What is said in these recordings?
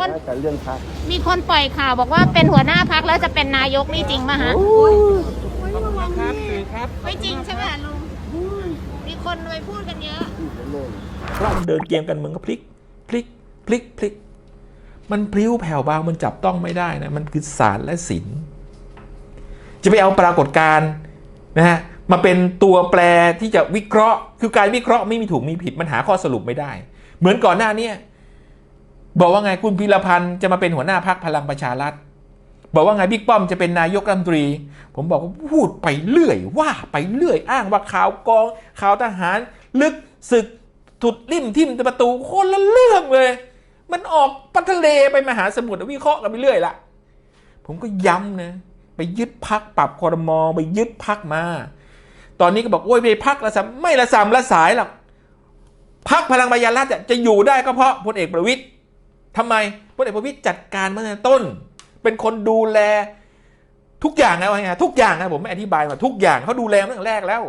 คนแล้วแต่เรื่องพักมีคนปล่อยข่าวบอกว่าเป็นหัวหน้าพักแล้วจะเป็นนายกนี่จริงไหมฮะครับสื่อครับ ไม่จริงใช่ไหมลุง มีคนไปพูดกันเยอะเราเดินเกมกันเมืองก็พลิก พลิก พลิก พลิก มันพลิ้วแผ่วเบามันจับต้องไม่ได้นะ มันคือศาสตร์และศิลป์จะไปเอาปรากฏการณ์นะฮะมาเป็นตัวแปรที่จะวิเคราะห์ คือการวิเคราะห์ไม่มีถูกมีผิด มันหาข้อสรุปไม่ได้ เหมือนก่อนหน้าเนี้ย บอกว่าไงคุณพีรพันธ์จะมาเป็นหัวหน้าพักพลังประชารัฐ บอกว่าไงบิ๊กป้อมจะเป็นนายกรัฐมนตรี ผมบอกว่าพูดไปเรื่อย ว่าไปเรื่อยอ้างว่าข่าวกองข่าวทหาร ลึกศึกถุดริ่มทิ่มประตูคนละเรื่องเลย มันออกปัทะเลไปมหาสมุทรวิเคราะห์กันไปเรื่อยละผมก็ย้ำนะไปยึดพักปรับคอรมอไปยึดพักมา ตอนนี้ก็บอกโอ้ยไปพักละสามไม่ละสามละสายหรอกพักพลังประชารัฐจะอยู่ได้ก็เพราะพลเอกประวิตย ทำไมพลเอกประวิตยจัดการมาตั้งแต่ต้น เป็นคนดูแลทุกอย่างนะว่าไงทุกอย่างนะผมไม่อธิบายมาทุกอย่างเขาดูแลมาตั้งแต่แรกแล้ว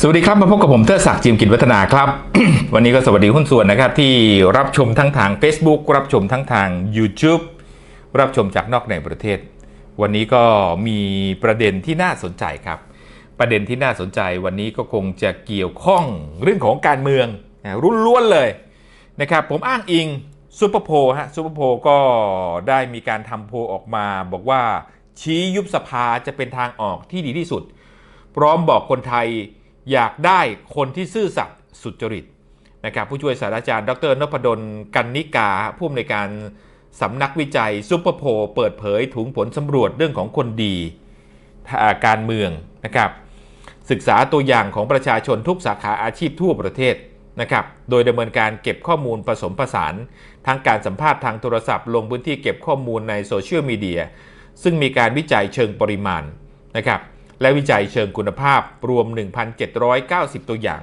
สวัสดีครับมาพบกับผมเทอศักดิ์จิมกิจวัฒนาครับ วันนี้ก็สวัสดีหุ้นส่วนนะครับ ที่รับชมทั้งทาง Facebook รับชมทั้งทาง YouTube รับชมจากนอกในประเทศ วันนี้ก็มีประเด็นที่น่าสนใจครับ ประเด็นที่น่าสนใจวันนี้ก็คงจะเกี่ยวข้องเรื่องของการเมืองรุ่นล้วนเลยนะครับ ผมอ้างอิงซูเปอร์โพลฮะซูเปอร์โพลก็ได้มีการทำโพลออกมาบอกว่าชี้ยุบสภาจะเป็นทางออกที่ดีที่สุด พร้อมบอกคนไทยอยากได้คนที่ซื่อสัตย์สุจริตนะครับผู้ช่วยศาสตราจารย์ ดรนพดลกันนิกาผู้อำนวยการ สำนักวิจัยซุปเปอร์โพลเปิดเผยถุงผลสำรวจเรื่องของคนดีาการเมืองนะครับ ศึกษาตัวอย่างของประชาชนทุกสาขาอาชีพทั่วประเทศนะครับ โดยดำเนินการเก็บข้อมูลผสมผสานทั้งการสัมภาษณ์ทางโทรศัพท์ลงพื้นที่เก็บข้อมูลในโซเชียลมีเดียซึ่งมีการวิจัยเชิงปริมาณนะครับ และวิจัยเชิงคุณภาพรวม 1,790 ตัวอย่าง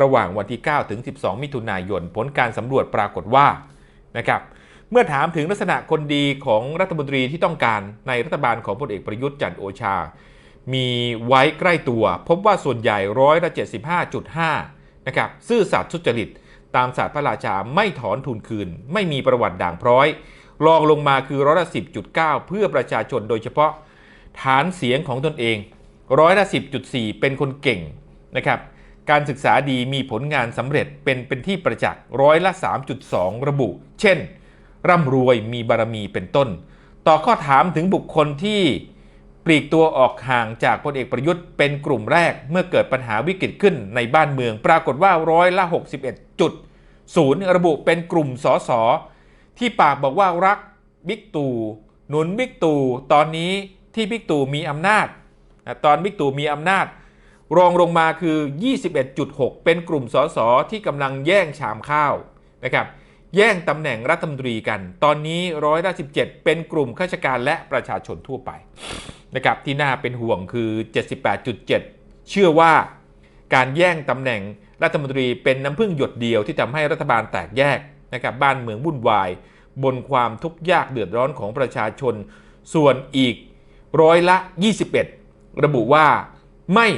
ระหว่างวันที่ 9 ถึง 12 มิถุนายน ผลการสำรวจปรากฏว่านะครับ เมื่อถามถึงลักษณะคนดีของรัฐมนตรีที่ต้องการในรัฐบาลของพลเอกประยุทธ์จันโอชา มีไว้ใกล้ตัว พบว่าส่วนใหญ่ร้อยละ75.5นะครับซื่อสัตย์สุจริต ตามศาสตร์พระราชาไม่ถอนทุนคืน ไม่มีประวัติด่างพร้อยรองลงมาคือร้อยละ10.9 เพื่อประชาชนโดยเฉพาะฐานเสียงของตนเองร้อยละ10.4 เป็นคนเก่งนะครับการศึกษาดีมีผลงานสำเร็จเป็นเป็นที่ประจักษ์ร้อยละ 3.2 ระบุ เช่น ร่ำรวยมีบารมีเป็นต้น ต่อข้อถามถึงบุคคลที่ปลีกตัวออกห่างจากพลเอกประยุทธ์เป็นกลุ่มแรกเมื่อเกิดปัญหาวิกฤตขึ้นในบ้านเมือง ปรากฏว่าร้อยละ 61.0ระบุเป็นกลุ่มสสที่ปากบอกว่ารักบิ๊กตู่หนุนบิ๊กตู่ตอนนี้ที่บิ๊กตู่มีอำนาจอะตอนบิ๊กตู่มีอำนาจ รองลงมาคือ 21.6 เป็นกลุ่มสสที่กำลังแย่งชามข้าวนะครับ แย่งตำแหน่งรัฐมนตรีกัน ตอนนี้ร้อยละ17เป็นกลุ่มข้าราชการและประชาชนทั่วไปนะครับที่น่าเป็นห่วงคือ 78.7 เชื่อว่าการแย่งตำแหน่งรัฐมนตรีเป็นน้ำพึ่งหยดเดียวที่ทำให้รัฐบาลแตกแยกนะครับบ้านเมืองวุ่นวาย บนความทุกข์ยากเดือดร้อนของประชาชน ส่วนอีกร้อยละ 21 ระบุว่าไม่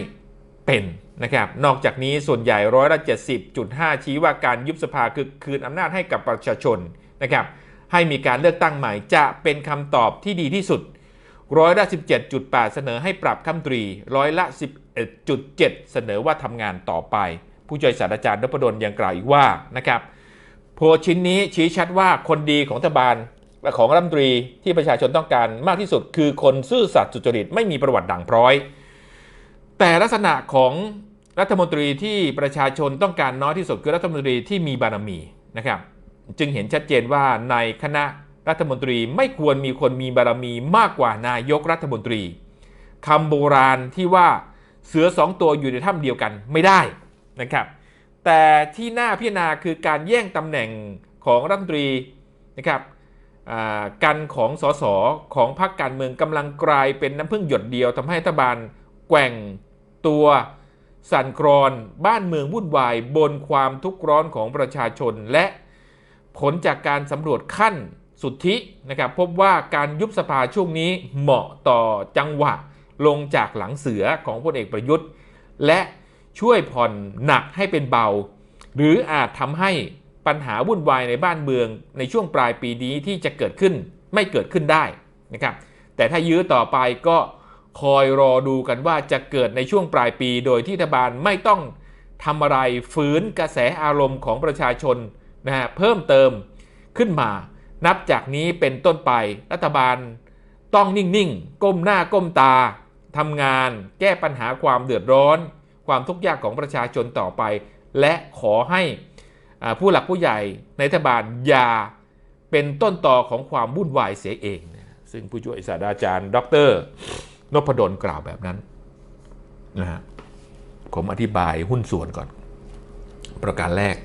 เป็นนะครับ นอกจากนี้ส่วนใหญ่ร้อยละ 70.5 ชี้ว่าการยุบสภาคือคืนอำนาจให้กับประชาชนนะครับ ให้มีการเลือกตั้งใหม่จะเป็นคำตอบที่ดีที่สุด ร้อยละ 17.8 เสนอให้ปรับคำตรี ร้อยละ 11.7 เสนอว่าทำงานต่อไป ผู้ช่วยศาสตราจารย์นพดลยังกล่าวอีกว่านะครับ โพชิ้นนี้ชี้ชัดว่าคนดีของรัฐบาลและของรัฐมนตรีที่ประชาชนต้องการมากที่สุด คือคนซื่อสัตย์สุจริตไม่มีประวัติด่างพร้อย แต่ลักษณะของรัฐมนตรีที่ประชาชนต้องการน้อยที่สุดคือรัฐมนตรีที่มีบารมีนะครับ จึงเห็นชัดเจนว่าในคณะรัฐมนตรีไม่ควรมีคนมีบารมีมากกว่านายกรัฐมนตรีคำโบราณที่ว่าเสือสองตัวอยู่ในถ้ำเดียวกันไม่ได้นะครับ แต่ที่น่าพิจารณาคือการแย่งตำแหน่งของรัฐมนตรีนะครับอ่ากันของสสของพรรคการเมืองกำลังกลายเป็นน้ำพึ่งหยดเดียวทำให้รัฐบาลแกว่ง ตัวสั่นคลอนบ้านเมืองวุ่นวายบนความทุกข์ร้อนของประชาชน และผลจากการสำรวจขั้นสุทธินะครับพบว่าการยุบสภาช่วงนี้เหมาะต่อจังหวะลงจากหลังเสือของพลเอกประยุทธ์ และช่วยผ่อนหนักให้เป็นเบา หรืออาจทำให้ปัญหาวุ่นวายในบ้านเมืองในช่วงปลายปีนี้ที่จะเกิดขึ้นไม่เกิดขึ้นได้นะครับแต่ถ้ายื้อต่อไปก็ คอยรอดูกันว่าจะเกิดในช่วงปลายปี โดยที่รัฐบาลไม่ต้องทำอะไรฝืนกระแสอารมณ์ของประชาชนนะฮะเพิ่มเติมขึ้นมา นับจากนี้เป็นต้นไปรัฐบาลต้องนิ่งๆ ก้มหน้าก้มตาทำงาน แก้ปัญหาความเดือดร้อน ความทุกข์ยากของประชาชนต่อไป และขอให้ผู้หลักผู้ใหญ่ในรัฐบาลอย่าเป็นต้นต่อของความวุ่นวายเสียเอง ซึ่งผู้ช่วยศาสตราจารย์ ดร นพดลกล่าวแบบนั้นนะฮะผมอธิบายหุ้นส่วนก่อน ประการแรก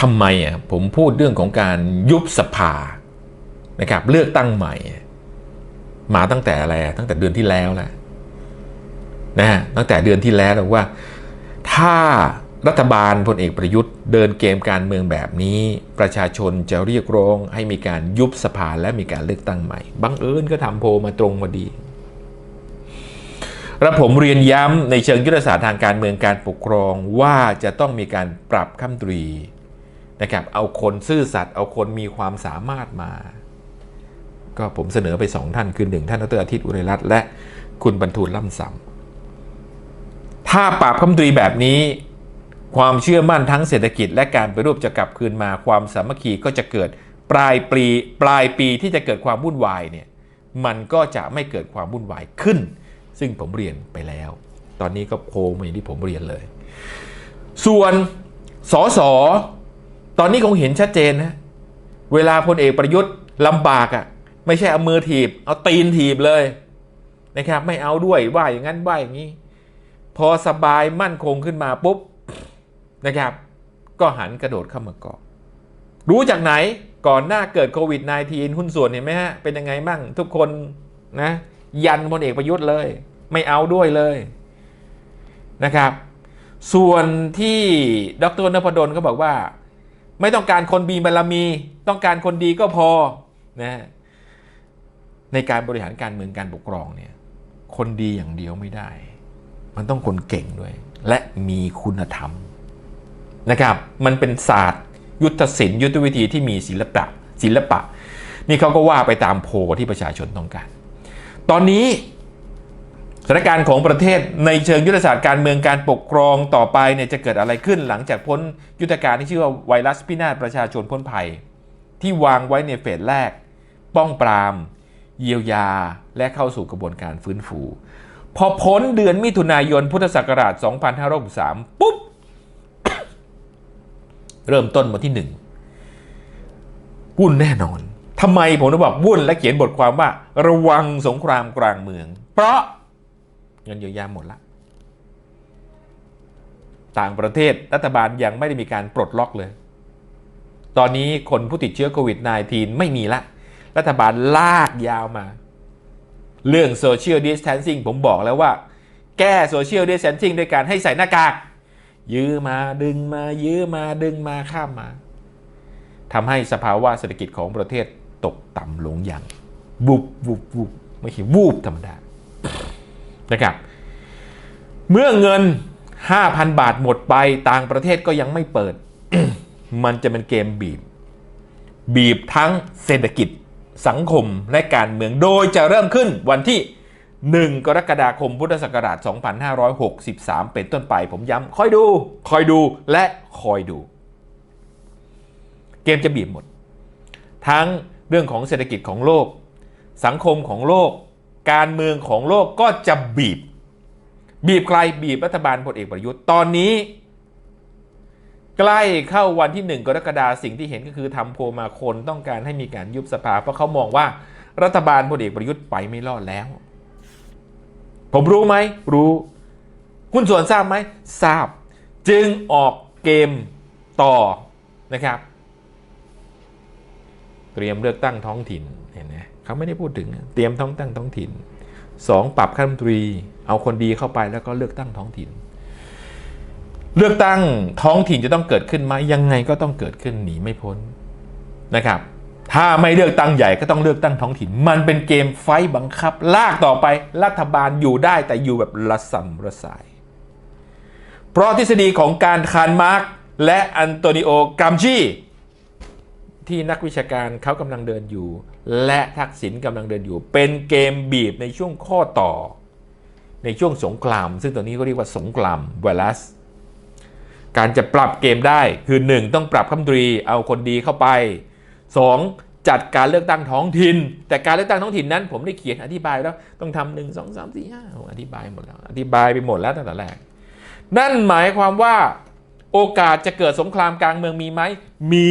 ทำไมอะผมพูดเรื่องของการยุบสภานะครับเลือกตั้งใหม่ มาตั้งแต่อะไรตั้งแต่เดือนที่แล้วแหละนะฮะตั้งแต่เดือนที่แล้วบอกว่าถ้า รัฐบาลพลเอกประยุทธ์เดินเกมการเมืองแบบนี้ ประชาชนจะเรียกร้องให้มีการยุบสภาและมีการเลือกตั้งใหม่ บังเอิญก็ทำโพลมาตรงพอดีและผมเรียนย้ำในเชิงยุทธศาสตร์ทางการเมืองการปกครองว่าจะต้องมีการปรับคำตรีนะครับเอาคนซื่อสัตย์เอาคนมีความสามารถมา ก็ผมเสนอไปสองท่านคือหนึ่งท่านดรอาทิตย์อุไรรัตน์และคุณบรรทูลล่ำซ้ำถ้าปราบคำตรีแบบนี้ ความเชื่อมั่นทั้งเศรษฐกิจและการไปรูปจะกลับคืนมาความสามัคคีก็จะเกิดปลายปีปลายปีที่จะเกิดความวุ่นวายเนี่ยมันก็จะไม่เกิดความวุ่นวายขึ้น ซึ่งผมเรียนไปแล้ว ตอนนี้ก็โพลมาอย่างที่ผมเรียนเลย ส่วนสอสอตอนนี้คงเห็นชัดเจนนะเวลาพลเอกประยุทธ์ลำบากอะ่ะไม่ใช่เอามือถีบ เอาตีนถีบเลยนะครับ ไม่เอาด้วยว่าอย่างนั้นว่าอย่างนี้ พอสบายมั่นคงขึ้นมาปุ๊บ นะครับ ก็หันกระโดดเข้ามาเกาะรู้จากไหนก่อนหน้าเกิดโควิด -19 หุ้นส่วนเห็นไหมฮะ เป็นยังไงบ้างทุกคนนะ ยันพลเอกประยุทธ์เลย ไม่เอาด้วยเลยนะครับ ส่วนที่ดรนพดลก็บอกว่า ไม่ต้องการคนมีบารมี ต้องการคนดีก็พอนะในการบริหารการเมืองการปกครองเนี่ย คนดีอย่างเดียวไม่ได้ มันต้องคนเก่งด้วย และมีคุณธรรม นะครับ มันเป็นศาสตร์ ยุทธศิลป์ยุทธวิธีที่มีศิลปะศิลปะ นี่เขาก็ว่าไปตามโพลที่ประชาชนต้องการ ตอนนี้สถานการณ์ของประเทศในเชิงยุทธศาสตร์การเมืองการปกครองต่อไปเนี่ยจะเกิดอะไรขึ้นหลังจากพ้นยุทธการที่ชื่อว่าไวรัสพินาศประชาชนพ้นภัย ที่วางไว้ในเฟสแรก ป้องปราม เยียวยา และเข้าสู่กระบวนการฟื้นฟู พอพ้นเดือนมิถุนายนพุทธศักราช 2563 ปุ๊บ เริ่มต้นวันที่หนึ่งวุ่นแน่นอนทำไมผมถึงบอกวุ่นและเขียนบทความว่า ระวังสงครามกลางเมือง เพราะเงินเยียวยาหมดละ ต่างประเทศรัฐบาลยังไม่ได้มีการปลดล็อกเลย ตอนนี้คนผู้ติดเชื้อโควิด -19 ไม่มีละ รัฐบาลลากยาวมา เรื่องโซเชียลดิส a ทนซิ่งผมบอกแล้วว่า แก้โซเชียลดิส a ทนซิ่งด้วยการให้ใส่หน้ากาก ยื้อมาดึงมายื้อมาดึงมาข้ามมาทำให้สภาวะเศรษฐกิจของประเทศตกต่ำลงอย่างวูบวูบวูบไม่ใช่วูบธรรมดานะครับ เมื่อเงิน 5,000 บาทหมดไปต่างประเทศก็ยังไม่เปิด มันจะเป็นเกมบีบ บีบทั้งเศรษฐกิจสังคมและการเมืองโดยจะเริ่มขึ้นวันที่ 1 กรกฎาคมพุทธศักราช 2563 เป็นต้นไปผมย้ำคอยดู คอยดูและคอยดู เกมจะบีบหมด ทั้งเรื่องของเศรษฐกิจของโลก สังคมของโลก การเมืองของโลกก็จะบีบ บีบใครบีบรัฐบาลพลเอกประยุทธ์ตอนนี้ ใกล้เข้าวันที่หนึ่งกรกฎาสิ่งที่เห็นก็คือทำโพลมาคนต้องการให้มีการยุบสภาเพราะเขามองว่ารัฐบาลพลเอกประยุทธ์ไปไม่รอดแล้ว ผมรู้ไหมรู้คุณส่วนทราบไหมทราบ จึงออกเกมต่อนะครับ เตรียมเลือกตั้งท้องถิ่นเห็นไหมเขาไม่ได้พูดถึงเตรียมท้องตั้งท้องถิ่นสองปรับขั้นตรี เอาคนดีเข้าไปแล้วก็เลือกตั้งท้องถิ่น เลือกตั้งท้องถิ่นจะต้องเกิดขึ้นไหมยังไงก็ต้องเกิดขึ้นหนีไม่พ้นนะครับ ถ้าไม่เลือกตั้งใหญ่ก็ต้องเลือกตั้งท้องถิ่น มันเป็นเกมไฟต์บังคับ ลากต่อไปรัฐบาลอยู่ได้แต่อยู่แบบละสัมระสาย เพราะทฤษฎีของการคาร์ลมาร์กและอันโตนิโอกรัมชีที่นักวิชาการเขากำลังเดินอยู่ และทักษิณกำลังเดินอยู่ เป็นเกมบีบในช่วงข้อต่อ ในช่วงสงคราม ซึ่งตัวนี้ก็เรียกว่าสงครามไวรัส การจะปรับเกมได้คือ 1 ต้องปรับคำตรีเอาคนดีเข้าไป 2. จัดการเลือกตั้งท้องถิ่น แต่การเลือกตั้งท้องถิ่นนั้น ผมได้เขียนอธิบายแล้วต้องทำหนึ่งสองสามสี่ห้าอธิบายหมดแล้วอธิบายไปหมดแล้วตั้งแต่แรกนั่นหมายความว่าโอกาสจะเกิดสงครามกลางเมืองมีไหมมี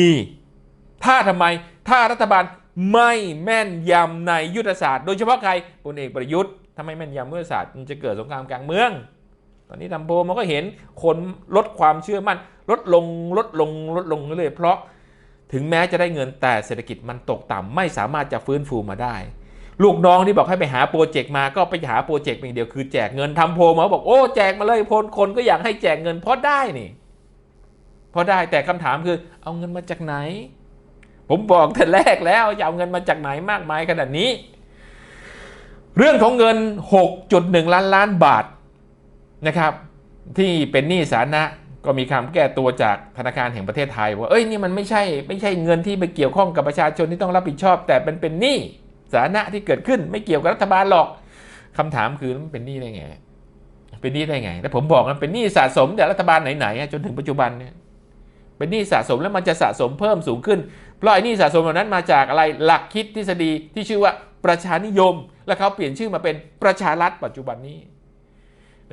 ถ้าทำไมถ้ารัฐบาลไม่แม่นยำในยุทธศาสตร์ โดยเฉพาะใครพลเอกประยุทธ์ถ้าไมแม่นยำยุทธศาสตร์มันจะเกิดสงครามกลางเมือง ตอนนี้ทำโพลมันก็เห็นคนลดความเชื่อมั่น ลดลงลดลงลดลงเรื่อยๆเพราะ ถึงแม้จะได้เงินแต่เศรษฐกิจมันตกต่ำไม่สามารถจะฟื้นฟูมาได้ ลูกน้องที่บอกให้ไปหาโปรเจกต์มาก็ไปหาโปรเจกต์เพียงเดียวคือแจกเงินทำโพลมาบอกโอ้แจกมาเลยพลคนก็อยากให้แจกเงินเพราะได้นี่เพราะได้แต่คำถามคือเอาเงินมาจากไหน ผมบอกแต่แรกแล้วจะเอาเงินมาจากไหนมากมายขนาดนี้ เรื่องของเงิน 6.1 ล้านล้านบาทนะครับ ที่เป็นหนี้สาธารณะ ก็มีคำแก้ตัวจากธนาคารแห่งประเทศไทยว่าเอ้ยนี่มันไม่ใช่ไม่ใช่เงินที่ไปเกี่ยวข้องกับประชาชนที่ต้องรับผิดชอบ แต่เป็นเป็นหนี้สาธารณะที่เกิดขึ้นไม่เกี่ยวกับรัฐบาลหรอกคำถามคือมันเป็นหนี้ได้ไง เป็นหนี้ได้ไงแล้วผมบอกมันเป็นหนี้สะสมจากรัฐบาลไหนๆจนถึงปัจจุบันเนี่ยเป็นหนี้สะสมแล้วมันจะสะสมเพิ่มสูงขึ้นเพราะไอ้หนี้สะสมเหล่านั้นมาจากอะไรหลักคิดทฤษฎีที่ชื่อว่าประชานิยม แล้วเขาเปลี่ยนชื่อมาเป็นประชารัฐปัจจุบันนี้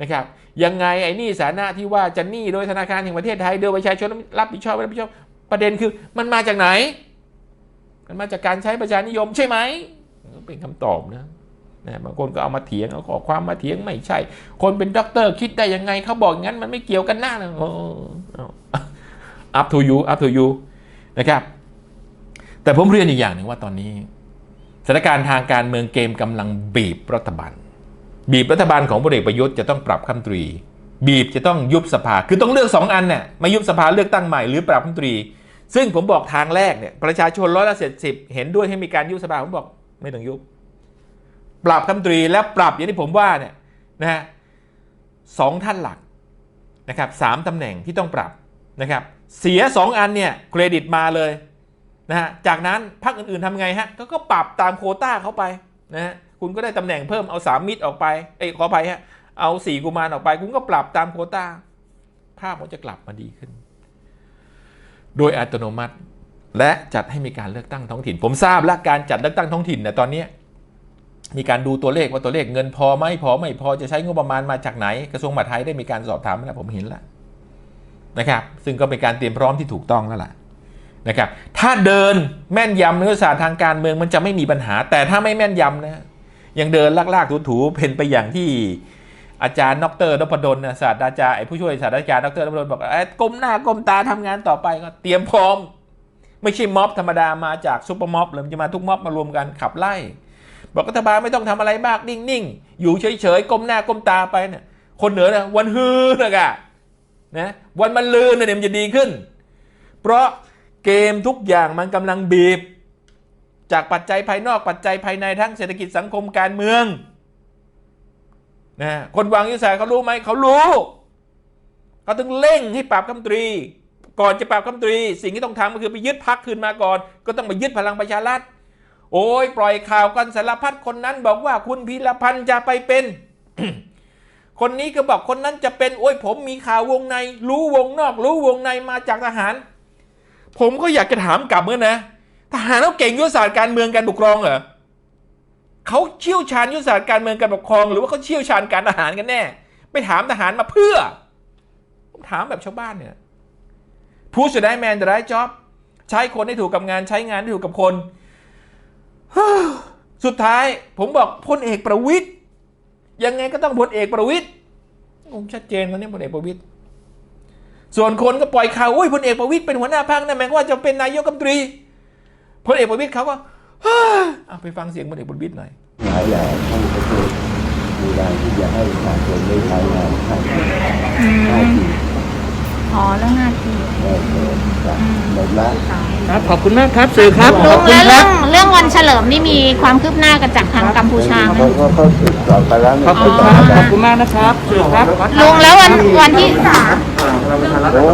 นะครับยังไงไอ้นี่สาธารณะที่ว่าจะหนี้โดยธนาคารแห่งประเทศไทยโดยประชาชนรับผิดชอบไม่รับผิดชอบประเด็นคือมันมาจากไหน มันมาจากการใช้ประชานิยมใช่ไหมเป็นคำตอบนะนะบางคนก็เอามาเถียงเอาขอความมาเถียงไม่ใช่ คนเป็นด็อกเตอร์คิดได้ยังไงเขาบอกอย่างนั้นมันไม่เกี่ยวกันหน้านะโอ้อา up to you up to you นะครับแต่ผมเรียนอีกอย่างหนึ่งว่าตอนนี้สถานการณ์ทางการเมืองเกมกำลังบีบรัฐบาล บีบรัฐบาลของพลเอกประยุทธ์จะต้องปรับคำตรี บีบจะต้องยุบสภา คือต้องเลือกสองอันเนี่ยมายุบสภาเลือกตั้งใหม่หรือปรับคำตรี ซึ่งผมบอกทางแรกเนี่ยประชาชนร้อยละเจ็ดสิบเห็นด้วยให้มีการยุบสภาผมบอกไม่ต้องยุบ ปรับคำตรีและปรับอย่างที่ผมว่าเนี่ยนะฮะสองท่านหลักนะครับสามตำแหน่งที่ต้องปรับนะครับเสียสองอันเนี่ยเครดิตมาเลยนะฮะจากนั้นพรรคอื่นๆทำไงฮะก็ก็ปรับตามโคต้าเข้าไปนะฮะ คุณก็ได้ตำแหน่งเพิ่มเอาสามมิตรออกไปเอ้ยขออภัยฮะเอาสี่กุมารออกไป คุณก็ปรับตามโควต้า ภาพมันจะกลับมาดีขึ้น โดยอัตโนมัติและจัดให้มีการเลือกตั้งท้องถิ่น ผมทราบและการจัดเลือกตั้งท้องถิ่นเนี่ยตอนนี้มีการดูตัวเลขว่าตัวเลขเงินพอไหมพอไม่พอจะใช้งบประมาณมาจากไหน กระทรวงมหาดไทยได้มีการสอบถามแล้วผมเห็นแล้วนะครับ ซึ่งก็เป็นการเตรียมพร้อมที่ถูกต้องแล้วล่ะนะครับ ถ้าเดินแม่นยำในศาสตร์ทางการเมืองมันจะไม่มีปัญหา แต่ถ้าไม่แม่นยำนะ ยังเดินลากๆถูๆเป็นไปอย่างที่อาจารย์ดรนพดลศาสตราจารย์ผู้ช่วยศาสตราจารย์ดรนพดลบอกก้มหน้าก้มตาทำงานต่อไปก็เตรียมพร้อม ไม่ใช่ม็อบธรรมดามาจากซุปเปอร์ม็อบหรือจะมาทุกม็อบมารวมกันขับไล่ บอกรัฐบาลไม่ต้องทำอะไรมากนิ่งๆ อยู่เฉยๆ ก้มหน้าก้มตาไปเนี่ยคนเหนือนะวันฮือนะกะนะวันมันลืนนะเนี่ยมันจะดีขึ้น เพราะเกมทุกอย่างมันกำลังบีบ จากปัจจัยภายนอกปัจจัยภายในทั้งเศรษฐกิจสังคมการเมืองนะคนวางยุทธศาสตร์เขารู้ไหมเขารู้เขาต้องเร่งให้ปราบคำตรี ก่อนจะปราบคำตรี สิ่งที่ต้องทำก็คือไปยึดพักคืนมาก่อน ก็ต้องไปยึดพลังประชารัฐโอ้ยปล่อยข่าวกันสารพัดคนนั้นบอกว่าคุณพีรพันธ์จะไปเป็น คนนี้ก็บอกคนนั้นจะเป็นโอ้ยผมมีข่าววงใน รู้วงนอก รู้วงในมาจากทหาร ผมก็อยากจะถามกลับเมื่อนะ ทหารเขาเก่งยุทธศาสตร์การเมืองการปกครองเหรอเขาเชี่ยวชาญยุทธศาสตร์การเมืองการปกครอง หรือว่าเขาเชี่ยวชาญการทหารกันแน่ ไปถามทหารมาเพื่อผมถามแบบชาวบ้านเนี่ยผู้สุดได้แมนแต่ได้จ็อบใช้คนให้ถูกกับงานใช้งานให้ถูกกับคน สุดท้ายผมบอกพลเอกประวิตย์ยังไงก็ต้องพลเอกประวิตยผมชัดเจนแล้วเนี่ยพลเอกประวิตย์ส่วนคนก็ปล่อยข่าวอุ้ยพลเอกประวิตย์เป็นหัวหน้าพรรคนั่นหมายความว่าจะเป็นนายกรัฐมนตรี พลเอกประวิตยเขาก็เอาไปฟังเสียงพลเอกประวิตยหน่อยหลายอย่างท่านประเทศมีการที่จะให้ประชาชนได้ใช้งานใช้ท่าที อ๋อเรื่องหน้าที่เออเออจ้ะหมดละครับขอบคุณมากครับสื่อครับลุขอบงคุณแล้วคเรื่รัอบ งเรื่องวันเฉลิมนี่มีความคืบหน้ากันจากทางกัมพูชาไหม เขาก็เขาติดต่อไปแล้วขอบคุณครับขอบคุณมากนะครับสื่อครับลุงแล้ววันวันที่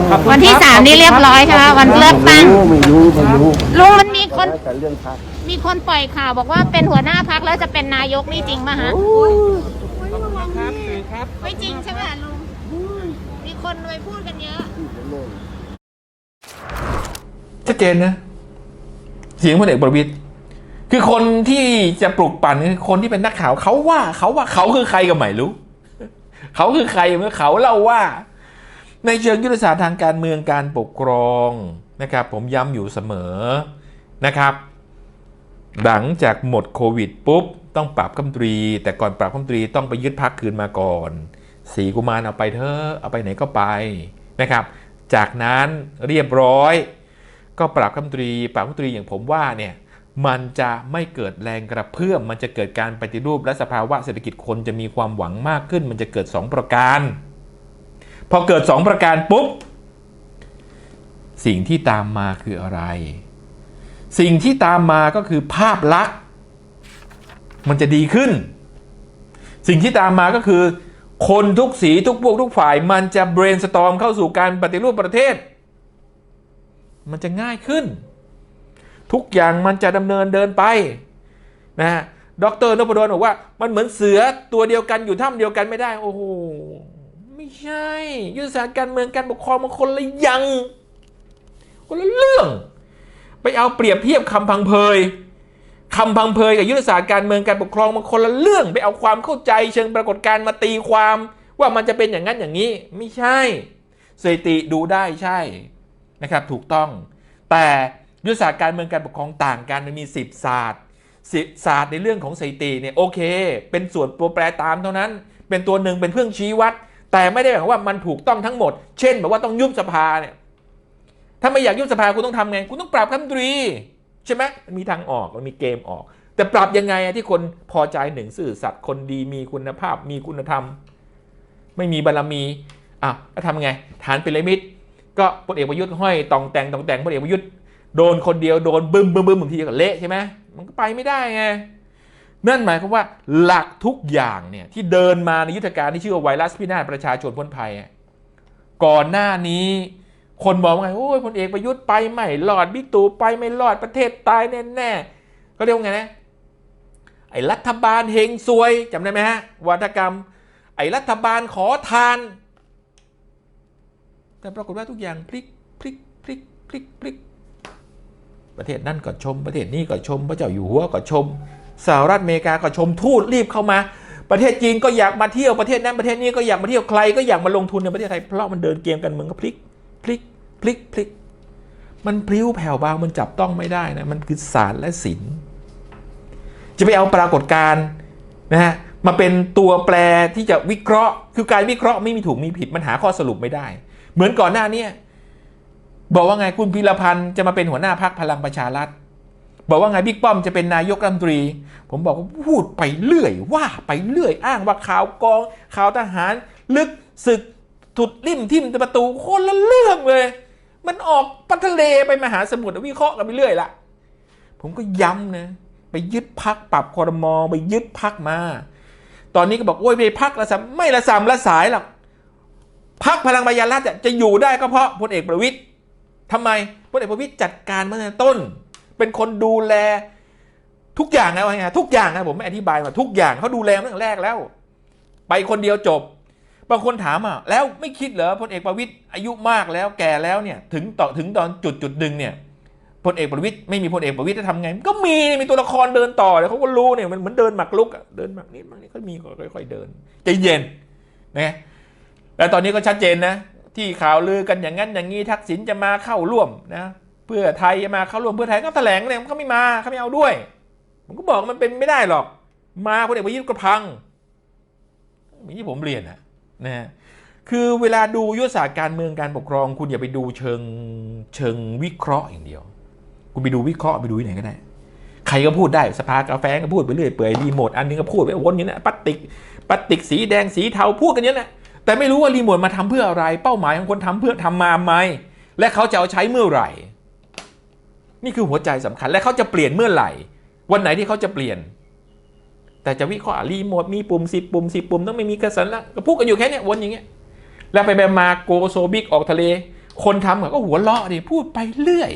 ขอบคุณวันที่ครับสามนี่เรียบร้อยใช่ไหมวันเลือกตั้ง ไม่รู้ไม่รู้ลุงมันมีคนแล้วแต่เรื่องพักมีคนปล่อยข่าวบอกว่าเป็นหัวหน้าพักแล้วจะเป็นนายกนี่จริงไหมฮะขอบคุณครับสื่อครับไม่จริงใช่ไหมลุงมี คนไปพูดกันเยอะ ชัดเจนนะ เสียงพลเอกประวิตยคือคนที่จะปลุกปั่นคือคนที่เป็นนักข่าวเขาว่าเขาว่าเขาคือใครก็ไม่รู้ เขาคือใครเมื่อเขาเล่าว่า ในเชิงยุทธศาสตร์ทางการเมืองการปกครองนะครับ ผมย้ำอยู่เสมอนะครับ หลังจากหมดโควิดปุ๊บ ต้องปรับคำตรี แต่ก่อนปรับคำตรีต้องไปยึดพักคืนมาก่อน สีกุมารเอาไปเถอะเอาไปไหนก็ไปนะครับ จากนั้นเรียบร้อย ก็ปรับคำตรีปรับคำตรีอย่างผมว่าเนี่ยมันจะไม่เกิดแรงกระเพื่อมมันจะเกิดการปฏิรูปและสภาวะเศรษฐกิจคนจะมีความหวังมากขึ้น มันจะเกิด 2 ประการ พอเกิด 2 ประการปุ๊บสิ่งที่ตามมาคืออะไร สิ่งที่ตามมาก็คือภาพลักษณ์มันจะดีขึ้น สิ่งที่ตามมาก็คือ คนทุกสีทุกพวกทุกฝ่ายมันจะ brainstorm เข้าสู่การปฏิรูปประเทศ มันจะง่ายขึ้น ทุกอย่างมันจะดำเนินเดินไปนะฮะดรนพดลบอกว่า มันเหมือนเสือตัวเดียวกันอยู่ถ้ำเดียวกันไม่ได้ โอ้โห ไม่ใช่ ยุทธศาสตร์การเมืองการปกครองมันคนละอยังคนละเรื่อง ไปเอาเปรียบเทียบคำพังเพย คำพังเพยกับยุทธศาสตร์การเมืองการปกครองมันคนละเรื่องไปเอาความเข้าใจเชิงปรากฏการณ์มาตีความ ว่ามันจะเป็นอย่างนั้นอย่างนี้ไม่ใช่ สถิติดูได้ใช่นะครับถูกต้อง แต่ยุทธศาสตร์การเมืองการปกครองต่างกันมันมี 10 ศาสตร์10ศาสตร์ในเรื่องของสถิติเนี่ยโอเค เป็นส่วนตัวแปรตามเท่านั้น เป็นตัวหนึ่งเป็นเครื่องชี้วัด แต่ไม่ได้หมายความว่ามันถูกต้องทั้งหมด เช่นแบบว่าต้องยุบสภาเนี่ยถ้าไม่อยากยุบสภาคุณต้องทำไงคุณต้องปรับคำตรี ใช่ไหมมันมีทางออกมันมีเกมออก แต่ปรับยังไงอะที่คนพอใจหนึ่งซื่อสัตย์คนดีมีคุณภาพ มีคุณธรรม ไม่มีบารมีอะแล้วทำไง ฐานเป็นลิมิตก็พลเอกประยุทธ์ห้อยตองแต่งตองแต่งพลเอกประยุทธ์โดนคนเดียวโดนบึ้มบึ้มบึ้มบางทีก็เละใช่ไหมมันก็ไปไม่ได้ไงนั่นหมายความว่าหลักทุกอย่างเนี่ยที่เดินมาในยุทธการที่ชื่อว่าไวรัสพินาศประชาชนพ้นภัย ก่อนหน้านี้ คนบอกว่าไงโอ้ยพลเอกประยุทธ์ไปไม่รอดบิ๊กตู่ไปไม่รอดประเทศตายแน่ๆก็เรียกว่าไงนะไอ้รัฐบาลเฮงซวยจำได้ไหมฮะวาทกรรม ไอ้รัฐบาลขอทาน แต่ปรากฏว่าทุกอย่างพลิกพลิกพลิกพลิกพลิกประเทศนั่นก็ชม ประเทศนี้ก็ชม พระเจ้าอยู่หัวก็ชมสหรัฐอเมริกาก็ชมทูตรีบเข้ามา ประเทศจีนก็อยากมาเที่ยวประเทศนั้นประเทศนี้ก็อยากมาเที่ยวใครก็อยากมาลงทุนในประเทศไทยเพราะมันเดินเกมกันเมืองก็พลิก พลิกพลิกพลิก มันพลิ้วแผ่วเบามันจับต้องไม่ได้นะมันคือศาสตร์และศิลป์จะไปเอาปรากฏการณ์นะฮะมาเป็นตัวแปรที่จะวิเคราะห์ คือการวิเคราะห์ไม่มีถูกมีผิดมันหาข้อสรุปไม่ได้ เหมือนก่อนหน้าเนี้บอกว่าไงคุณพีรพันธ์จะมาเป็นหัวหน้าพักพลังประชารัฐบอกว่าไงบิ๊กป้อมจะเป็นนายกรัฐมนตรี ผมบอกว่าพูดไปเรื่อยว่าไปเรื่อยอ้างว่าข่าวกองข่าวทหาร ลึกศึก ถุดริ่มทิ่มประตูคนละเรื่องเลย มันออกปัทะเลไปมหาสมุทรวิเคราะห์กันไปเรื่อยละผมก็ย้ำนะไปยึดพักปรับคอรมอไปยึดพักมา ตอนนี้ก็บอกโอ้ยไปพักละสามไม่ละสามละสายหรอกพักพลังประชารัฐจะอยู่ได้ก็เพราะพลเอกประวิตยทำไมพลเอกประวิตยจัดการมาตั้งต้น เป็นคนดูแลทุกอย่างนะว่าไงทุกอย่างนะผมไม่อธิบายมาทุกอย่างเขาดูแลตั้งแต่แรกแล้ว ไปคนเดียวจบ บางคนถามอะแล้วไม่คิดเหรอพลเอกประวิตยอายุมากแล้วแก่แล้วเนี่ยถึงต่อถึงตอนจุดจุดหนึ่งเนี่ยพลเอกประวิตยไม่มีพลเอกประวิตยจะทำไง ก็มีมีตัวละครเดินต่อเลยเขาก็รู้เนี่ยมันเหมือนเดินหมากรุกอะเดินหมากนิดหมากนิดก็มีค่อยๆเดินใจเย็นนะแล้วตอนนี้ก็ชัดเจนนะ ที่ข่าวลือกันอย่างนั้นอย่างนี้ทักษิณจะมาเข้าร่วมนะ เพื่อไทยจะมาเข้าร่วมเพื่อไทยก็แถลงเลยเขาไม่มาเขาไม่เอาด้วย ผมก็บอกมันเป็นไม่ได้หรอก มาพลเอกประยุทธ์ก็พังอย่างที่ผมเรียนนะ นะฮะคือเวลาดูยุทธศาสตร์การเมืองการปกครอง คุณอย่าไปดูเชิงเชิงวิเคราะห์อย่างเดียว คุณไปดูวิเคราะห์ไปดูที่ไหนก็ได้ ใครก็พูดได้สภากาแฟก็พูดไปเรื่อยเปื่อยรีโมทอันนึงก็พูดไปวนอย่างนี้นะพลาสติกพลาสติกสีแดงสีเทาพูดกันอย่างนี้นะแต่ไม่รู้ว่ารีโมทมาทำเพื่ออะไร เป้าหมายของคนทำเพื่อทำมาไหมและเขาจะเอาใช้เมื่อไหร่ นี่คือหัวใจสำคัญและเขาจะเปลี่ยนเมื่อไหร่ วันไหนที่เขาจะเปลี่ยน แต่จะวิเคราะห์รีโมทมีปุ่มสิบปุ่มสิบปุ่มต้องไม่มีกระสันละก็พูดกันอยู่แค่เนี้ยวนอย่างเงี้ยแล้วไปแบบมาโกโซบิกออกทะเล คนทำก็หัวเราะดิพูดไปเรื่อย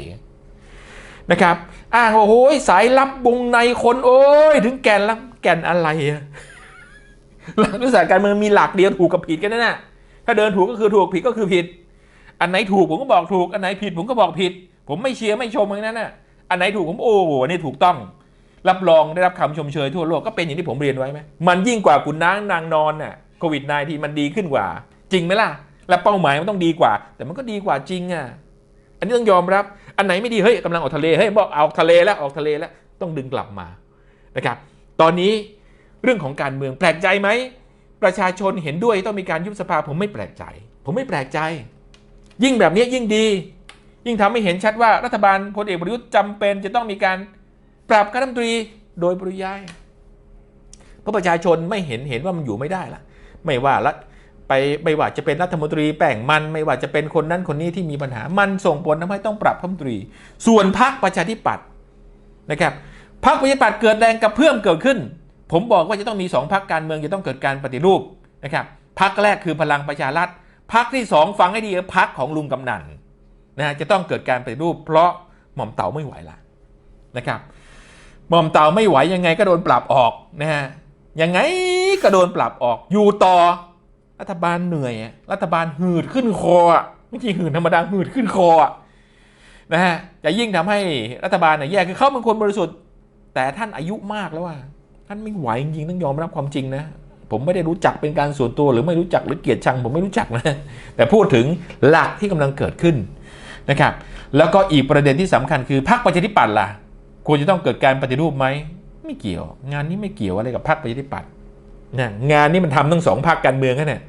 นะครับอ้างว่าโอ้ยสายลับวงในคนโอ้ยถึงแก่นลับแก่นอะไรอะหลักวิชาการเมืองมีหลักเดียวถูกกับผิดกันนั่น่ะถ้าเดินถูกก็คือถูกผิดก็คือผิด อันไหนถูกผมก็บอกถูก อันไหนผิดผมก็บอกผิด ผมไม่เชียร์ไม่ชมอย่างนั้นน่ะอันไหนถูกผมโอ้โหอันนี่ถูกต้อง รับรองได้รับคำชมเชยทั่วโลกก็เป็นอย่างที่ผมเรียนไว้ไหมมันยิ่งกว่าคุณนางนางนอนน่ะโควิด -19 มันดีขึ้นกว่า จริงไหมล่ะ และเป้าหมายมันต้องดีกว่า แต่มันก็ดีกว่าจริงอะอันนี้ต้องยอมรับ อันไหนไม่ดีเฮ้ยกำลังออกทะเลเฮ้ยบอกเอาทะเลแล้วออกทะเลแล้วต้องดึงกลับมานะครับ ตอนนี้เรื่องของการเมืองแปลกใจไหมประชาชนเห็นด้วยต้องมีการยุบสภาผมไม่แปลกใจ ผมไม่แปลกใจ ยิ่งแบบนี้ยิ่งดี ยิ่งทำให้เห็นชัดว่ารัฐบาลพลเอกประยุทธ์จำเป็นจะต้องมีการ ปรับคณะรัฐมนตรีโดยปริยายเพราะประชาชนไม่เห็นเห็นว่ามันอยู่ไม่ได้ละไม่ว่าละไปไม่ว่าจะเป็นรัฐมนตรีแป่งมัน ไม่ว่าจะเป็นคนนั้นคนนี้ที่มีปัญหา มันส่งผลทำให้ต้องปรับรัฐมนตรี ส่วนพรรคประชาธิปัตย์นะครับพรรคประชาธิปัตย์เกิดแรงกระเพื่อมเกิดขึ้น ผมบอกว่าจะต้องมีสองพรรคการเมืองจะต้องเกิดการปฏิรูปนะครับพรรคแรกคือพลังประชารัฐพรรคที่สองฟังให้ดีพรรคของลุงกำนันนะฮะจะต้องเกิดการปฏิรูป เพราะหม่อมเต่าไม่ไหวละนะครับ หม่อมเต่าไม่ไหวยังไงก็โดนปรับออกนะฮะยังไงก็โดนปรับออกอยู่ต่อ รัฐบาลเหนื่อยรัฐบาลหืดขึ้นคอไม่ใช่หืดธรรมดาหืดขึ้นคอนะฮะจะยิ่งทำให้รัฐบาลเนี่ยแย่คือเขาเป็นคนบริสุทธิ์ แต่ท่านอายุมากแล้วว่าท่านไม่ไหวจริงๆต้องยอมรับความจริงนะผมไม่ได้รู้จักเป็นการส่วนตัวหรือไม่รู้จักหรือเกลียดชัง ผมไม่รู้จักนะ แต่พูดถึงหลักที่กำลังเกิดขึ้นนะครับ แล้วก็อีกประเด็นที่สำคัญคือพรรคประชาธิปัตย์ล่ะ ควรจะต้องเกิดการปฏิรูปไหมไม่เกี่ยว งานนี้ไม่เกี่ยวอะไรกับพรรคประชาธิปัตย์นะงานนี้มันทำทั้งสองพรรคการเมืองแค่นั้น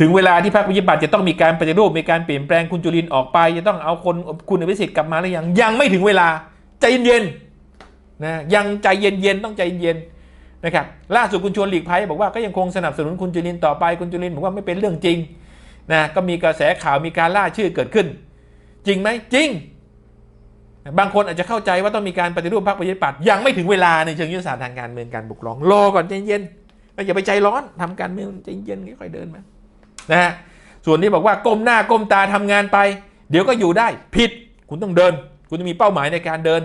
ถึงเวลาที่พรรคประชาธิปัตย์จะต้องมีการปฏิรูปมีการเปลี่ยนแปลงคุณจุลินออกไป จะต้องเอาคนคุณอภิสิทธิ์กลับมาหรือยังยังไม่ถึงเวลาใจเย็นๆนะยังใจเย็นๆต้องใจเย็นๆนะครับล่าสุดคุณชวนหลีกภัยบอกว่าก็ยังคงสนับสนุนคุณจุลินต่อไปคุณจุลินบอกว่าไม่เป็นเรื่องจริงนะก็มีกระแสข่าวมีการล่าชื่อเกิดขึ้น จริงไหมจริง บางคนอาจจะเข้าใจว่าต้องมีการปฏิรูปพรรคประชาธิปัตย์ยังไม่ถึงเวลาในเชิงยุทธศาสตร์ทางการเมืองการปกครองรอก่อนใจเย็นแล้วอย่าไปใจร้อนทำการเมืองใจเย็นค่อยๆเดินมานะฮะส่วนที่บอกว่าก้มหน้าก้มตาทำงานไป เดี๋ยวก็อยู่ได้ผิดคุณต้องเดิน คุณต้องมีเป้าหมายในการเดิน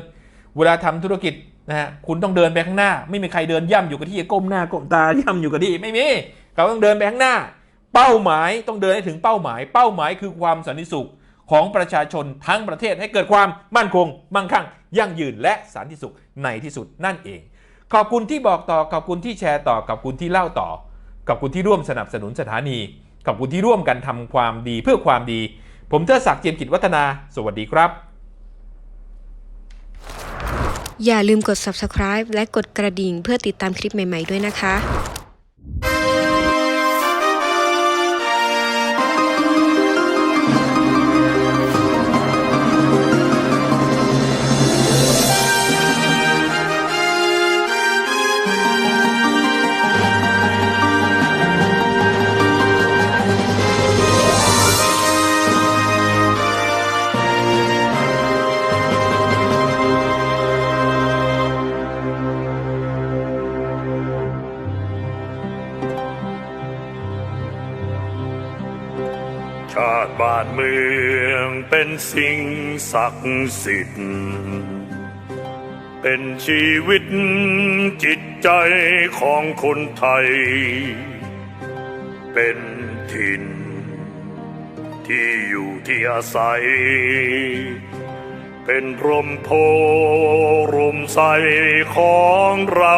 เวลาทำธุรกิจนะฮะคุณต้องเดินไปข้างหน้า ไม่มีใครเดินย่ำอยู่กับที่ก้มหน้าก้มตาย่ำอยู่กับที่ไม่มีเขาต้องเดินไปข้างหน้า เป้าหมายต้องเดินให้ถึงเป้าหมาย เป้าหมายคือความสันติสุข ของประชาชนทั้งประเทศให้เกิดความมั่นคง มั่งคั่ง ยั่งยืนและสันติสุขในที่สุดนั่นเอง ขอบคุณที่บอกต่อขอบคุณที่แชร์ต่อขอบคุณที่เล่าต่อขอบคุณที่ร่วมสนับสนุนสถานีขอบคุณที่ร่วมกันทำความดีเพื่อความดี ผมเทดศักดิ์เจียมกิจวัฒนา สวัสดีครับ อย่าลืมกด subscribe และกดกระดิ่งเพื่อติดตามคลิปใหม่ ๆ ด้วยนะคะ เป็นสิ่งศักดิ์สิทธิ์ เป็นชีวิตจิตใจของคนไทย เป็นถิ่น ที่อยู่ที่อาศัย เป็นพรมโพรมใสของเรา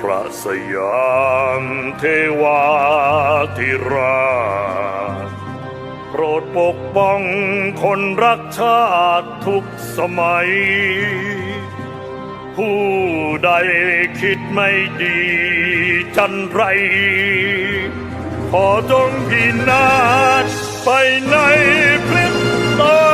พระสยามเทวาธิราชโปรดปกป้องคนรักชาติทุกสมัย ผู้ใดคิดไม่ดีจันไร ขอจงพินาศไปในพริบตา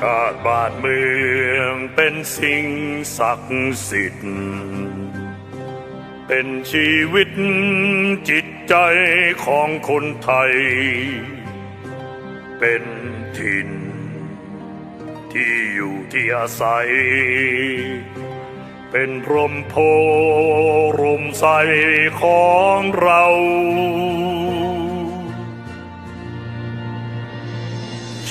ชาติบ้านเมืองเป็นสิ่งศักดิ์สิทธิ์ เป็นชีวิตจิตใจของคนไทย เป็นถิ่น ที่อยู่ที่อาศัย เป็นร่มโพรมใสของเรา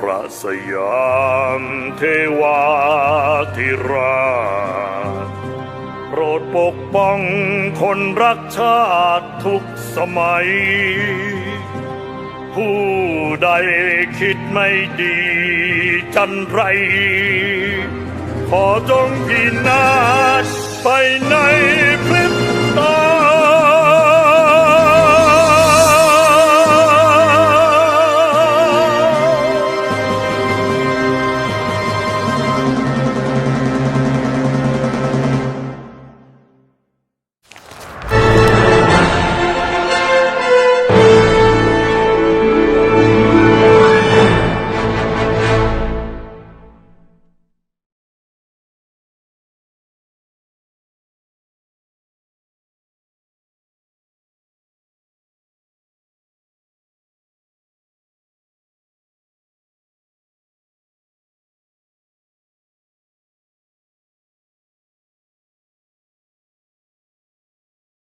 พระสยามเทวาธิราชโปรดปกป้องคนรักชาติทุกสมัย ผู้ใดคิดไม่ดีจันไร ขอจงพินาศไปในพริบตา